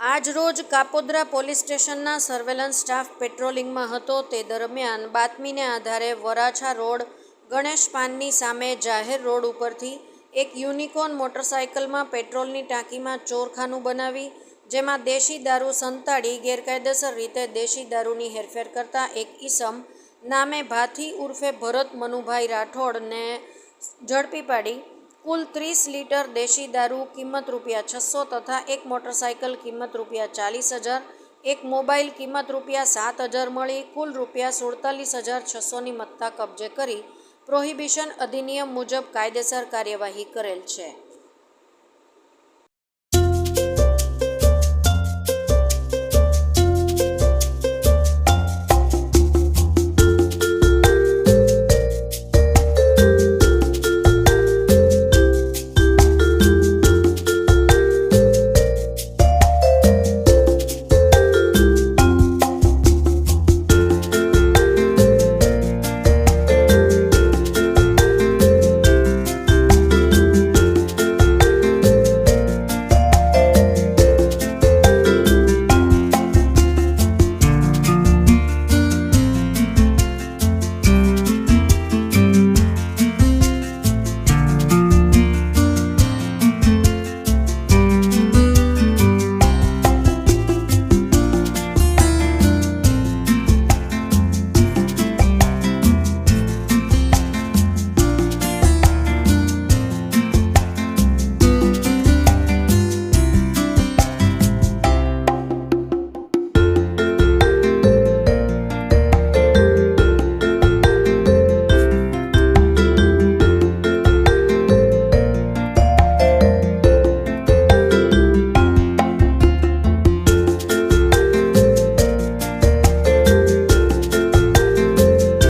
આજરોજ કાપોદ્રા પોલીસ સ્ટેશનના surveillance staff પેટ્રોલિંગમાં હતો. તે દરમિયાન બાતમીને આધારે વરાછા રોડ ગણેશ પાનની સામે જાહેર રોડ ઉપરથી એક યુનિકોર્ન મોટરસાયકલમાં પેટ્રોલની ટાંકીમાં ચોરખાનું બનાવી, જેમાં દેશી દારૂ સંતાડી, ગેરકાયદેસર રીતે દેશી દારૂની હેરફેર કરતા એક ઈસમ નામે ભાથી ઉર્ફે ભરત મનુભાઈ રાઠોડને ઝડપી પાડી. કુલ ત્રીસ લીટર દેશી દારૂ કિંમત રૂપિયા છસો તથા એક મોટરસાયકલ કિંમત રૂપિયા ચાલીસ હજાર, એક મોબાઈલ કિંમત રૂપિયા સાત હજાર મળી, કુલ રૂપિયા સુડતાલીસ હજાર છસોની મત્તા કબજે કરી પ્રોહિબિશન અધિનિયમ મુજબ કાયદેસર કાર્યવાહી કરેલ છે.